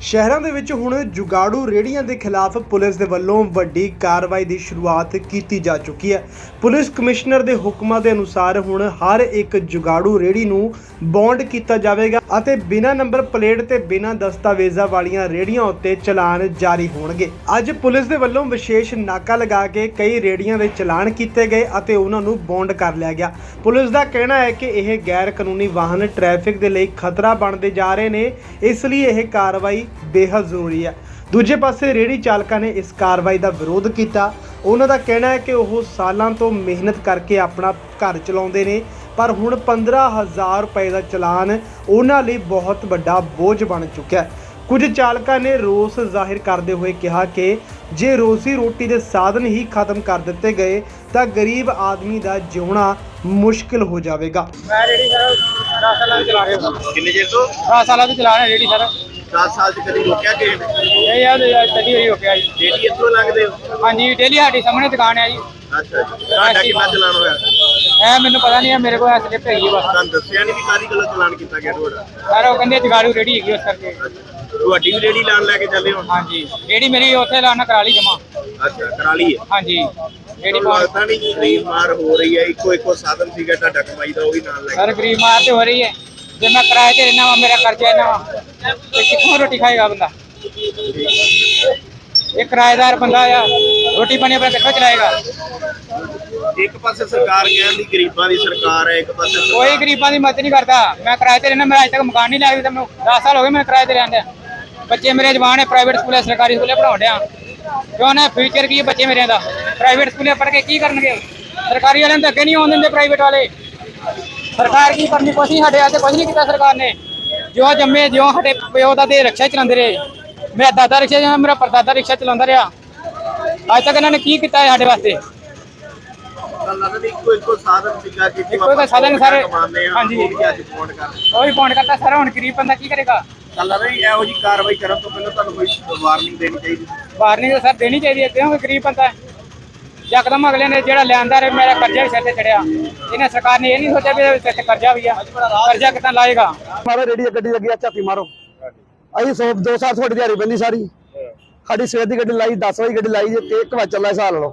ਸ਼ਹਿਰਾਂ ਦੇ ਵਿੱਚ ਹੁਣ ਜੁਗਾੜੂ ਰੇੜੀਆਂ ਦੇ ਖਿਲਾਫ ਪੁਲਿਸ ਦੇ ਵੱਲੋਂ ਵੱਡੀ ਕਾਰਵਾਈ ਦੀ ਸ਼ੁਰੂਆਤ ਕੀਤੀ ਜਾ ਚੁੱਕੀ ਹੈ। ਪੁਲਿਸ ਕਮਿਸ਼ਨਰ ਦੇ ਹੁਕਮਾਂ ਦੇ ਅਨੁਸਾਰ ਹੁਣ ਹਰ ਇੱਕ ਜੁਗਾੜੂ ਰੇੜੀ ਨੂੰ ਬੌਂਡ ਕੀਤਾ ਜਾਵੇਗਾ ਅਤੇ ਬਿਨਾਂ ਨੰਬਰ ਪਲੇਟ ਤੇ ਬਿਨਾਂ ਦਸਤਾਵੇਜ਼ਾਂ ਵਾਲੀਆਂ ਰੇੜੀਆਂ ਉੱਤੇ ਚਲਾਨ ਜਾਰੀ ਹੋਣਗੇ। ਅੱਜ ਪੁਲਿਸ ਦੇ ਵੱਲੋਂ ਵਿਸ਼ੇਸ਼ ਨਾਕਾ ਲਗਾ ਕੇ ਕਈ ਰੇੜੀਆਂ ਦੇ ਚਲਾਨ ਕੀਤੇ ਗਏ ਅਤੇ ਉਹਨਾਂ ਨੂੰ ਬੌਂਡ ਕਰ ਲਿਆ ਗਿਆ। ਪੁਲਿਸ ਦਾ ਕਹਿਣਾ ਹੈ ਕਿ ਇਹ ਗੈਰ ਕਾਨੂੰਨੀ ਵਾਹਨ ਟ੍ਰੈਫਿਕ ਦੇ ਲਈ ਖਤਰਾ ਬਣਦੇ ਜਾ ਰਹੇ ਨੇ, ਇਸ ਲਈ ਇਹ ਕਾਰਵਾਈ ਬੇਹੱਦ ਜ਼ਰੂਰੀ ਹੈ ਦੂਜੇ ਪਾਸੇ ਰੇੜੀ ਚਾਲਕਾਂ ਨੇ ਇਸ ਕਾਰਵਾਈ ਦਾ ਵਿਰੋਧ ਕੀਤਾ। ਉਹਨਾਂ ਦਾ ਕਹਿਣਾ ਹੈ ਕਿ ਉਹ ਸਾਲਾਂ ਤੋਂ ਮਿਹਨਤ ਕਰਕੇ ਆਪਣਾ ਘਰ ਚਲਾਉਂਦੇ ਨੇ, ਪਰ ਹੁਣ 15000 ਰੁਪਏ ਦਾ ਚਲਾਨ ਉਹਨਾਂ ਲਈ ਬਹੁਤ ਵੱਡਾ ਬੋਝ ਬਣ ਚੁੱਕਿਆ ਹੈ। ਕੁਝ ਚਾਲਕਾਂ ਨੇ ਰੋਸ ਜ਼ਾਹਿਰ ਕਰਦੇ ਹੋਏ ਕਿਹਾ ਕਿ ਜੇ ਰੋਜ਼ੀ ਰੋਟੀ ਦੇ ਸਾਧਨ ਹੀ ਖਤਮ ਕਰ ਦਿੱਤੇ ਗਏ ਤਾਂ ਗਰੀਬ ਆਦਮੀ ਦਾ ਜਿਉਣਾ ਮੁਸ਼ਕਿਲ ਹੋ ਜਾਵੇਗਾ। ਮੈਂ ਰੇੜੀ ਸਰ 10 ਸਾਲਾਂ ਤੋਂ ਚਲਾ ਰਿਹਾ ਹਾਂ ਕਿੰਨੇ ਚਿਰ ਤੋਂ? 10 ਸਾਲਾਂ ਤੋਂ ਚਲਾ ਰਿਹਾ ਰੇੜੀ ਸਰ। 10 ਸਾਲ ਚ ਕਦੀ ਰੋਕਿਆ ਕਿ? ਇਹ ਯਾਰ ਚੱਲੀ ਹੋਈ ਹੋ ਗਿਆ ਜੀ। ਡੇਲੀ ਇੱਥੋਂ ਲੰਘਦੇ ਹੋ? ਹਾਂਜੀ ਡੇਲੀ ਸਾਡੀ ਸਾਹਮਣੇ ਦੁਕਾਨ ਹੈ ਜੀ। ਅੱਛਾ ਜੀ ਤੁਹਾਡਾ ਕਿੰਨਾ ਚਲਾਨ ਹੋਇਆ? ਇਹ ਮੈਨੂੰ ਪਤਾ ਨਹੀਂ ਹੈ ਮੇਰੇ ਕੋਲ ਸਲਿੱਪ ਹੈਗੀ ਬਸ। ਤੁਹਾਨੂੰ ਦੱਸਿਆ ਨਹੀਂ ਵੀ ਕਾਦੀ ਗੱਲੋਂ ਚਲਾਨ ਕੀਤਾ ਗਿਆ ਤੁਹਾਡਾ? ਸਰ ਉਹ ਕਹਿੰਦੇ ਜਗਾੜੂ ਰੇੜੀ ਹੈਗੀ ਉਸ ਕਰਕੇ। ਤੁਹਾਡੀ ਵੀ ਰੇੜੀ ਲਾਣ ਲੈ ਕੇ ਚੱਲੇ ਹੋ? ਹਾਂਜੀ। ਰੇੜੀ ਮੇਰੀ ਉੱਥੇ ਲਾਣਾ ਕਰਾ ਲਈ ਜਮਾ। ਅੱਛਾ ਕਰਾ ਲਈ ਹੈ ਹਾਂਜੀ। ਰੇੜੀ ਤੁਹਾਨੂੰ ਲੱਗਦਾ ਨਹੀਂ ਗਰੀਬ ਮਾਰ ਹੋ ਰਹੀ ਹੈ ਇੱਕੋ ਇੱਕੋ ਸਾਧਨ ਸੀਗਾ ਤੁਹਾਡਾ ਕਮਾਈ ਦਾ ਉਹ ਵੀ ਨਾਲ ਲੈ ਸਰ ਗਰੀਬ ਮਾਰ ਤੇ ਹੋ ਰਹੀ ਹੈ। ਜੇ ਮੈਂ ਕਿਰਾਏ ਤੇ ਰਹਿਣਾ ਵਾ ਮੇਰਾ ਖਰਚਾ ਇੰਨਾ ਵਾ ਤੇ ਕਿੱਥੋਂ ਰੋਟੀ ਖਾਏਗਾ ਬੰਦਾ? ਇਹ ਕਿਰਾਏਦਾਰ ਬੰਦਾ ਆ ਰੋਟੀ ਪਾਣੀ ਆਪਣਾ ਕਿੱਥੋਂ ਚਲਾਏਗਾ? ਕੇ ਇੱਕ ਪਾਸੇ ਸਰਕਾਰ ਕਹਿੰਦੀ ਗਰੀਬਾਂ ਦੀ ਸਰਕਾਰ ਹੈ ਇੱਕ ਪਾਸੇ ਕੋਈ ਗਰੀਬਾਂ ਦੀ ਮਦਦ ਨਹੀਂ ਕਰਦਾ। ਮੈਂ ਕਿਰਾਏ ਤੇ ਰਹਿਣਾ ਮੇਰਾ ਅਜੇ ਤੱਕ ਮਕਾਨ ਨਹੀਂ ਲਿਆ ਵੀ ਮੈਨੂੰ 10 ਸਾਲ ਹੋ ਗਏ ਮੈਂ ਕਿਰਾਏ ਤੇ ਰਹਿੰਦਾ ਬੱਚੇ ਮੇਰੇ ਜਵਾਨ ਹੈ ਪ੍ਰਾਈਵੇਟ ਸਕੂਲੇ ਸਰਕਾਰੀ ਸਕੂਲੇ ਪੜਾਉਣ ਡਿਆ। ਕਿਉਂ ਨਾ ਫਿਊਚਰ ਕੀ ਹੈ ਬੱਚੇ ਮੇਰੇ ਦਾ? ਪ੍ਰਾਈਵੇਟ ਸਕੂਲੇ ਪੜ੍ਹ ਕੇ ਕੀ ਕਰਨਗੇ? ਸਰਕਾਰੀ ਵਾਲਿਆਂ ਨੂੰ ਤਾਂ ਅੱਗੇ ਨਹੀਂ ਆਉਣ ਦਿੰਦੇ ਪ੍ਰਾਈਵੇਟ ਵਾਲੇ। ਸਰਕਾਰ ਕੀ ਕਰਨੀ ਕੁਛ ਨਹੀਂ ਸਾਡੇ ਵਾਸਤੇ ਕੁਛ ਨਹੀਂ ਕੀਤਾ ਸਰਕਾਰ ਨੇ। ਜੋ ਜੰਮੇ ਜਿਉਂ ਸਾਡੇ ਪਿਓ ਦਾ ਦੇ ਰਿਕਸ਼ਾ ਚਲਾਉਂਦੇ ਰਹੇ। ਮੇਰਾ ਦਾਦਾ ਰਿਕਸ਼ਾ ਚਲਾਉਂਦਾ ਮੇਰਾ ਪਰਦਾਦਾ ਰਿਕਸ਼ਾ ਚਲਾਉਂਦਾ ਰਿਹਾ। ਅੱਜ ਤੱਕ ਇਹਨਾਂ ਨੇ ਕੀ ਕੀਤਾ ਹੈ ਸਾਡੇ ਵਾਸਤੇ? ਇੱਕੋ ਇੱਕੋ ਸਾਧਨ ਸੀਗਾ ਕਿ ਇੱਕੋ ਇੱਕੋ ਸਾਧਨ ਸਾਰੇ- ਆ ਹਾਂਜੀ। ਉਹ ਵੀ ਅੱਜ ਫੋਨ ਕਰ ਰਹੇ ਉਹ ਵੀ ਪੌਂਡ ਕਰਤਾ ਸਾਰਾ ਹੁਣ ਗਰੀਬ ਬੰਦਾ ਕੀ ਕਰੇਗਾ? ਤੁਹਾਨੂੰ ਲੱਗਦਾ ਨਹੀਂ ਇਹੋ ਜੀ ਕਾਰਵਾਈ ਕਰਨ ਤੋਂ ਪਹਿਲਾਂ ਤੁਹਾਨੂੰ ਕੋਈ ਵਾਰਨਿੰਗ ਦੇਣੀ ਚਾਹੀਦੀ? ਵਾਰਨਿੰਗ ਤਾਂ ਸਰ ਦੇਣੀ ਚਾਹੀਦੀ ਹੈ ਕਿਉਂਕਿ ਗਰੀਬ ਬੰਦਾ ਹੈ। ਯਕਦਮ ਅਗਲੇ ਨੇ ਜਿਹੜਾ ਲਿਆਂਦਾ ਰੇ ਮੇਰਾ ਕਰਜ਼ਾ ਵੀ ਸਿਰ ਤੇ ਚੜਿਆ। ਇਹਨੇ ਸਰਕਾਰ ਨੇ ਇਹ ਨਹੀਂ ਸੋਚਿਆ ਵੀ ਇਹਦੇ ਸਿਰ ਤੇ ਕਰਜ਼ਾ ਵੀ ਆ। ਕਰਜ਼ਾ ਕਿੱਦਾਂ ਲਾਏਗਾ? ਮਾਰੋ ਰੇੜੀ ਗੱਡੀ ਲੱਗੀ ਆ ਝਾਤੀ ਮਾਰੋ। ਅਸੀਂ ਸੌ ਦੋ ਸਾਲ ਤੁਹਾਡੀ ਦਿਹਾੜੀ ਬੰਦੀ ਸਾਰੀ। ਸਾਡੀ ਸਵੇਰ ਦੀ ਗੱਡੀ ਲਾਈ 10 ਵਜੇ ਗੱਡੀ ਲਾਈ ਜੇ ਤੇ ਇੱਕ ਵਜੇ ਚੱਲਾ ਹਿਸਾਬ ਲਾ ਲਓ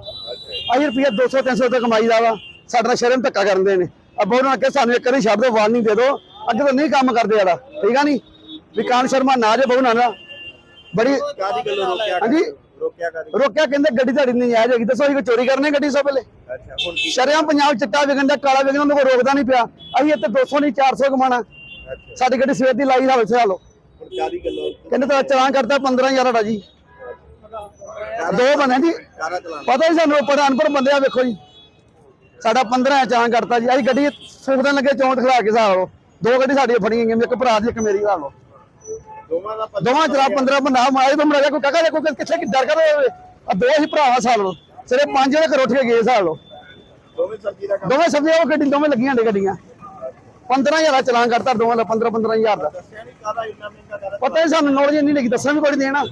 ਅਸੀਂ ਰੁਪਈਆ 200 300 ਤੇ ਕਮਾਈ ਦਾ ਵਾ। ਸਾਡੇ ਨਾਲ ਸ਼ਰਮ ਧੱਕਾ ਕਰਦੇ ਨੇ। ਅੱਬਾ ਉਹਨਾਂ ਨੇ ਕਿਹਾ ਸਾਨੂੰ ਇੱਕ ਵਾਰੀ ਛੱਡ ਦਿਓ ਵਾਰਨਿੰਗ ਦੇ ਦਿਓ। ਅੱਗੇ ਤੋਂ ਨਹੀਂ ਕੰਮ ਕਰਦੇ ਆੜਾ ਠੀਕ ਆ ਨਹੀਂ ਵਿਕਾਨ ਸ਼ਰਮਾ ਨਾ ਜੇ ਬਹੁ ਨਾ ਨਾ। ਬੜੀ ਕਾਦੀ ਗੱਲੋਂ ਰੋਕਿਆ ਹਾਂਜੀ। ਰੋਕਿਆ ਕਾਦੀ ਰੋਕਿਆ ਕਹਿੰਦੇ ਗੱਡੀ ਤੁਹਾਡੀ ਨਹੀਂ ਆ ਜਾਏਗੀ। ਦੱਸੋ ਅਸੀਂ ਕੋਈ ਚੋਰੀ ਕਰਨੇ ਗੱਡੀ ਸੋ ਪਹਿਲੇ ਅੱਛਾ ਹੁਣ ਕੀ ਸ਼ਰਿਆਮ ਪੰਜਾਬ ਚਿੱਟਾ ਵਿਕਣ ਦਾ ਕਾਲਾ ਵਿਕਣ ਉਹਨੂੰ ਕੋਈ ਰੋਕਦਾ ਨਹੀਂ ਪਿਆ। ਅਸੀਂ ਇੱਥੇ 200 ਨਹੀਂ 400 ਕਮਾਣਾ ਸਾਡੀ ਗੱਡੀ ਸਵੇਰ ਦੀ ਲਾਈ ਦਾ ਵਸੇ ਹਾਲੋ ਹੁਣ ਕਾਦੀ ਗੱਲੋਂ? ਕਹਿੰਦੇ ਤਾਂ ਚਲਾਨ ਕਰਤਾ 15000 ਦਾ ਜੀ। ਦੋ ਬਣੇ ਜੀ। ਪਤਾ ਹੀ ਸਾਨੂੰ ਪੜਾ ਅਨਪੜ ਬੰਦੇ ਆ ਵੇਖੋ ਜੀ। ਸਾਡਾ 15 ਚਲਾਨ ਕਰਤਾ ਜੀ। ਅਸੀਂ ਗੱਡੀ ਸੁਖਦਨ ਲੱਗੇ ਚੌਂਟ ਖੜਾ ਕੇ ਹਿਸਾਬ ਲਓ। ਦੋ ਗੱਡੀ ਸਾਡੀਆਂ ਫੜੀਆਂ ਗਈਆਂ ਇੱਕ ਭਰਾ ਦੀ ਇੱਕ ਮੇਰੀ ਹਿਸਾਬ ਲਓ। ਦੋਵਾਂ ਦਾ ਪਤਾ ਦੋਵਾਂ ਚਲਾ 15 ਬੰਦਾ ਮਾਰੇ ਤੋਂ ਮਰਿਆ ਕੋਈ ਕਾਕਾ ਦੇਖੋ ਕਿੱਥੇ ਕਿ ਡਰ ਕਰ ਆ ਦੋ ਹੀ ਭਰਾ ਹਿਸਾਬ ਲਓ ਸਿਰੇ ਪੰਜ ਜਣੇ ਘਰ ਉੱਠ ਕੇ ਗਏ ਹਿਸਾਬ ਲਓ ਦੋਵੇਂ ਸਬਜ਼ੀ ਦਾ ਕੰਮ ਦੋਵੇਂ ਸਭੇ ਉਹ ਗੱਡੀ ਦੋਵੇਂ ਲੱਗੀਆਂ ਨੇ ਗੱਡੀਆਂ। 15000 ਦਾ ਚਲਾਨ ਕਰਤਾ ਦੋਵਾਂ ਦਾ 15 15000 ਦਾ। ਨਹੀਂ ਪਤਾ ਹੀ ਸਾਨੂੰ ਨੌਲੇਜ ਨਹੀਂ ਲੱਗੀ ਦੱਸਣਾ ਵੀ ਕੋਈ ਦੇਣਾ।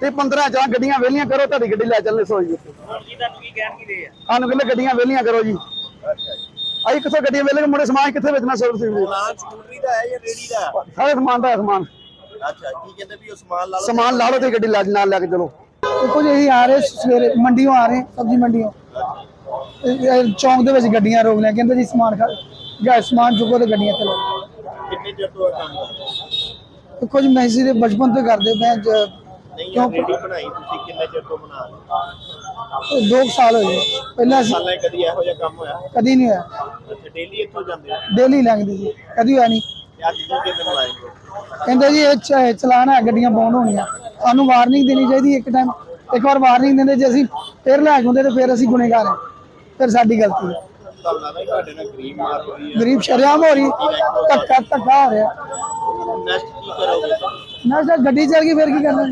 ਤੇ 15 ਚਾਹ ਗੱਡੀਆਂ ਵੇਲੀਆਂ ਕਰੋ ਤੁਹਾਡੀ ਗੱਡੀ ਲੈ ਚੱਲਨੇ ਸੋਈ ਜੀ। ਜੀ ਦਾ ਕੀ ਕਹਿਣ ਕੀ ਦੇ ਆ? ਸਾਨੂੰ ਕਹਿੰਦੇ ਗੱਡੀਆਂ ਵੇਲੀਆਂ ਕਰੋ ਜੀ ਜੀ। ਅਸੀਂ ਕਿੱਥੋਂ ਗੱਡੀਆਂ ਵੇਲੇ ਮੁੰਡੇ ਸਮਾਨ ਕਿੱਥੇ ਵੇਚਣਾ ਸਰ ਤੁਸੀਂ ਪਲਾਨ ਸਕੂਟਰੀ ਦਾ ਹੈ ਜਾਂ ਰੇੜੀ ਦਾ? ਸਾਰੇ ਸਮਾਨ ਦਾ ਹੈ ਸਮਾਨ। ਅੱਛਾ ਕੀ ਕਹਿੰਦੇ ਵੀ ਉਹ ਸਮਾਨ ਲਾ ਲਓ ਸਮਾਨ ਲਾ ਲਓ ਤੇ ਗੱਡੀ ਲੈ ਨਾਲ ਲੈ ਕੇ ਚਲੋ। ਜੀ ਅਸੀਂ ਆ ਰਹੇ ਸਵੇਰੇ ਮੰਡੀੋਂ ਆ ਰਹੇ ਸਬਜ਼ੀ ਮੰਡੀੋਂ ਇਹ- ਇਹ ਚੌਂਕ ਦੇ ਵਿੱਚ ਗੱਡੀਆਂ ਰੋਕ ਲਿਆ ਕਹਿੰਦੇ ਜੀ ਸਮਾਨ ਖਾ ਗਿਆ ਸਮਾਨ ਚੁੱਕੋ ਤੇ ਗੱਡੀਆਂ ਚਲੋ। ਕਿੰਨੇ ਚਿਰ ਤੋਂ ਇਹ ਕੰਮ ਕਰ ਰਹੇ ਹੋ? ਜੀ ਮੈਂ ਇਸੇ ਦੇ ਬਚਪਨ ਤੋਂ ਹੀ ਕਰਦੇ ਮੈਂ ਨਹੀਂ ਇਹ ਰੇੜੀ ਬਣਾਈ ਤੁਸੀਂ ਕਿੰਨੇ ਚਿਰ ਤੋਂ ਬਣਾ ਰਹੇ ਹੋ? ਦੋ ਕੁ ਸਾਲ ਹੋਏ ਪਹਿਲਾਂ ਅਸੀਂ ਸਾਲਾਂ 'ਚ ਕਦੀ ਇਹੋ ਜਿਹਾ ਕੰਮ ਹੋਇਆ? ਕਦੀ ਨਹੀਂ ਹੋਇਆ। ਅੱਛਾ ਡੇਲੀ ਇੱਥੋਂ ਜਾਂਦੇ ਹੋ? ਡੇਲੀ ਲੰਘਦੀ ਜੀ। ਕਦੀ ਹੋਇਆ ਨਹੀਂ। ਤੇ ਅੱਜ ਦੂਜੇ ਦਿਨ ਲਾਏਗੇ ਕਹਿੰਦੇ ਜੀ ਇਹ ਚ- ਚਲਾਨ ਹੈ ਗੱਡੀਆਂ ਬੌਂਡ ਹੋਣੀਆਂ। ਸਾਨੂੰ ਵਾਰਨਿੰਗ ਦੇਣੀ ਚਾਹੀਦੀ ਇੱਕ ਟਾਈਮ ਇੱਕ ਵਾਰ ਵਾਰਨਿੰਗ ਦਿੰਦੇ ਜੇ ਅਸੀਂ ਫਿਰ ਲੈ ਜਾਂਦੇ ਤੇ ਫਿਰ ਅਸੀਂ ਗੁਨੇਗਾਰ ਹਾਂ। ਫਿਰ ਸਾਡੀ ਗਲਤੀ ਹੈ। ਤੁਹਾਨੂੰ ਲੱਗਦਾ ਵੀ ਤੁਹਾਡੇ ਨਾਲ ਗਰੀਬ ਮਾਰ ਹੋਈ ਹੈ। ਗਰੀਬ ਸ਼ਰਿਆਮ ਹੋ ਰਹੀ ਧੱਕਾ ਧੱਕਾ ਹੋ ਰਿਹਾ। ਨੈਕਸਟ ਕੀ ਕਰੋਗੇ? ਨਾ ਸਰ ਗੱਡੀ ਚੱਲ ਗਈ ਫਿਰ ਕੀ ਕਰਨਾ?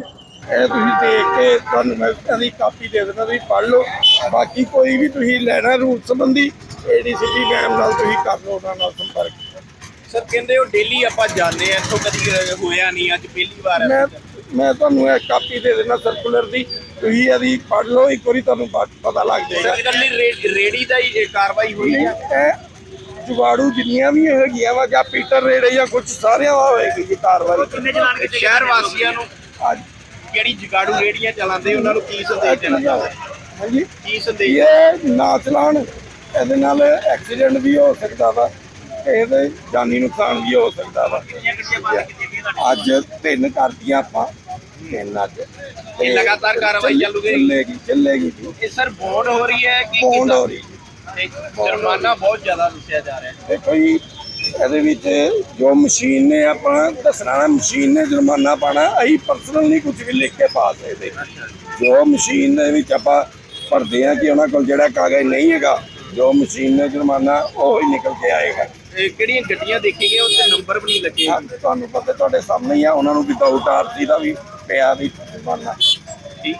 ਇਹ ਤੁਸੀਂ ਦੇਖ ਕੇ ਤੁਹਾਨੂੰ ਮੈਂ ਇਹਦੀ ਕਾਪੀ ਦੇ ਦੇਣਾ ਤੁਸੀਂ ਪੜ੍ਹ ਲਓ। ਬਾਕੀ ਕੋਈ ਵੀ ਤੁਸੀਂ ਲੈਣਾ ਰੂਲ ਸੰਬੰਧੀ ਏਡੀਸੀਪੀ ਮੈਮ ਨਾਲ ਤੁਸੀਂ ਕਰ ਲਓ ਉਹਨਾਂ ਨਾਲ ਸੰਪਰਕ। ਸਰ ਕਹਿੰਦੇ ਉਹ ਡੇਲੀ ਆਪਾਂ ਜਾਂਦੇ ਆ ਇੱਥੋਂ ਕਦੀ ਹੋਇਆ ਨਹੀਂ ਅੱਜ ਪਹਿਲੀ ਵਾਰ ਹੈ ਮੈਂ ਮੈਂ ਤੁਹਾਨੂੰ ਇਹ ਕਾਪੀ ਦੇ ਦੇਣਾ ਸਰਕੂਲਰ ਦੀ ਤੁਸੀਂ ਇਹਦੀ ਪੜ੍ਹ ਲਓ ਇੱਕ ਵਾਰੀ ਤੁਹਾਨੂੰ ਬਾਅਦ ਪਤਾ ਲੱਗ ਜਾਏਗਾ। ਸਰ ਕੱਲੀ ਰੇੜੀ ਦਾ ਹੀ ਇਹ ਕਾਰਵਾਈ ਹੋਈ ਹੈ ਇਹ ਜੁਗਾੜੂ ਜਿੰਨੀਆਂ ਵੀ ਹੈਗੀਆਂ ਵਾ ਜਾਂ ਪੀਟਰ ਰੇੜੇ ਜਾਂ ਕੁਝ ਸਾਰਿਆਂ ਦਾ ਹੋਏਗੀ ਜੀ ਕਾਰਵਾਈ। ਤੇ ਸ਼ਹਿਰ ਵਾਸੀਆਂ ਨੂੰ। ਅੱਜ ਜਿਹੜੀ ਜਗਾੜੂ ਰੇੜੀਆਂ ਚਲਾਉਂਦੇ ਉਹਨਾਂ ਨੂੰ ਕੀ ਸੰਦੇਸ਼ ਦੇਣਾ ਚਾਹੁੰਦੇ ਹਾਂਜੀ। ਕੀ ਸੰਦੇਸ਼? ਇਹ ਨਾ ਚਲਾਣ ਇਹਦੇ ਨਾਲ ਐਕਸੀਡੈਂਟ ਵੀ ਹੋ ਸਕਦਾ ਵਾ ਇਹਦੇ ਜਾਨੀ ਨੁਕਸਾਨ ਵੀ ਹੋ ਸਕਦਾ ਵਾ। ਅੱਜ ਤਿੰਨ ਕਰਦੀਆਂ ਆਪਾਂ ਤਿੰਨ ਅੱਜ। ਇਹ ਲਗਾਤਾਰ ਕਾਰਵਾਈ ਚੱਲੂਗੀ? ਚੱਲੇਗੀ ਚੱਲੇਗੀ। ਇਹ ਸਰ ਬੌਂਡ ਹੋ ਰਹੀ ਹੈ ਕਿ ਬੌਂਡ? ਹੋ ਰਹੀ ਤੇ ਜੁਰਮਾਨਾ ਬਹੁਤ ਜ਼ਿਆਦਾ ਦੱਸਿਆ ਜਾ ਰਿਹਾ ਹੈ। ਦੇਖੋ ਜੀ ਇਹਦੇ ਵਿੱਚ ਜੋ ਮਸ਼ੀਨ ਨੇ ਆਪਣਾ ਦੱਸਣਾ ਮਸ਼ੀਨ ਨੇ ਜੁਰਮਾਨਾ ਪਾਣਾ ਅਸੀਂ ਪਰਸਨਲ ਨਹੀਂ ਕੁਝ ਵੀ ਲਿਖ ਕੇ ਪਾ ਸਕਦੇ। ਜੋ ਮਸ਼ੀਨ ਦੇ ਵਿੱਚ ਆਪਾਂ ਭਰਦੇ ਆ ਕਿ ਉਹਨਾਂ ਕੋਲ ਜਿਹੜਾ ਕਾਗਜ਼ ਨਹੀਂ ਹੈਗਾ ਜੋ ਮਸ਼ੀਨ ਨੇ ਜੁਰਮਾਨਾ ਉਹ ਹੀ ਨਿਕਲ ਕੇ ਆਏਗਾ। ਇਹ ਕਿਹੜੀਆਂ ਗੱਡੀਆਂ ਦੇਖੀ ਗਈਆਂ ਉੱਤੇ ਨੰਬਰ ਵੀ ਨਹੀਂ ਲੱਗੇ। ਹਾਂ, ਤੁਹਾਨੂੰ ਪਤਾ ਤੁਹਾਡੇ ਸਾਹਮਣੇ ਹੀ ਆ ਉਹਨਾਂ ਨੂੰ ਵਿਦਆਊਟ ਆਰਸੀ ਦਾ ਵੀ ਪਿਆ ਵੀ ਜੁਰਮਾਨਾ। ਠੀਕ।